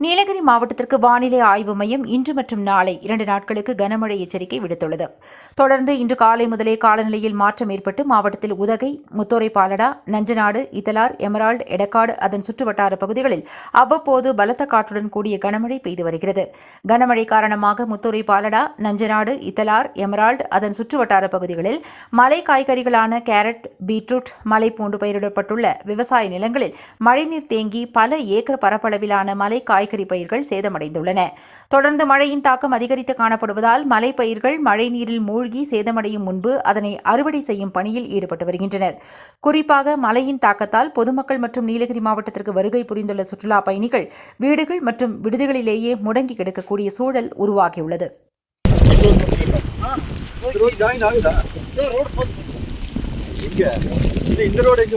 நீலகிரி மாவட்டத்திற்கு வானிலை ஆய்வு மையம் இன்று மற்றும் நாளை இரண்டு நாட்களுக்கு கனமழை எச்சரிக்கை விடுத்துள்ளது. தொடர்ந்து இன்று காலை முதலே காலநிலையில் மாற்றம் ஏற்பட்டு மாவட்டத்தில் உதகை முத்தோரை பாலடா நஞ்சநாடு இத்தலார் எமரால்டு எடக்காடு அதன் சுற்றுவட்டார பகுதிகளில் அவ்வப்போது பலத்த காற்றுடன் கூடிய கனமழை பெய்து வருகிறது. கனமழை காரணமாக முத்தோரை பாலடா நஞ்சநாடு இத்தலார் எமரால்டு அதன் சுற்றுவட்டார பகுதிகளில் மலை காய்கறிகளான கேரட் பீட்ரூட் மலை பூண்டு பயிரிடப்பட்டுள்ள விவசாய நிலங்களில் மழைநீர் தேங்கி பல ஏக்கர் பரப்பளவிலான மலை காய்கறி பயிர்கள் சேதமடைந்துள்ளன. தொடர்ந்து மழையின் தாக்கம் அதிகரித்து காணப்படுவதால் மலை பயிர்கள் மழை நீரில் மூழ்கி சேதமடையும் முன்பு அதனை அறுவடை செய்யும் பணியில் ஈடுபட்டு வருகின்றனர். குறிப்பாக மழையின் தாக்கத்தால் பொதுமக்கள் மற்றும் நீலகிரி மாவட்டத்திற்கு வருகை புரிந்துள்ள சுற்றுலா பயணிகள் வீடுகள் மற்றும் விடுதிகளிலேயே முடங்கி கிடக்கக்கூடிய சூழல் உருவாகியுள்ளது. இந்த ரோடு எங்க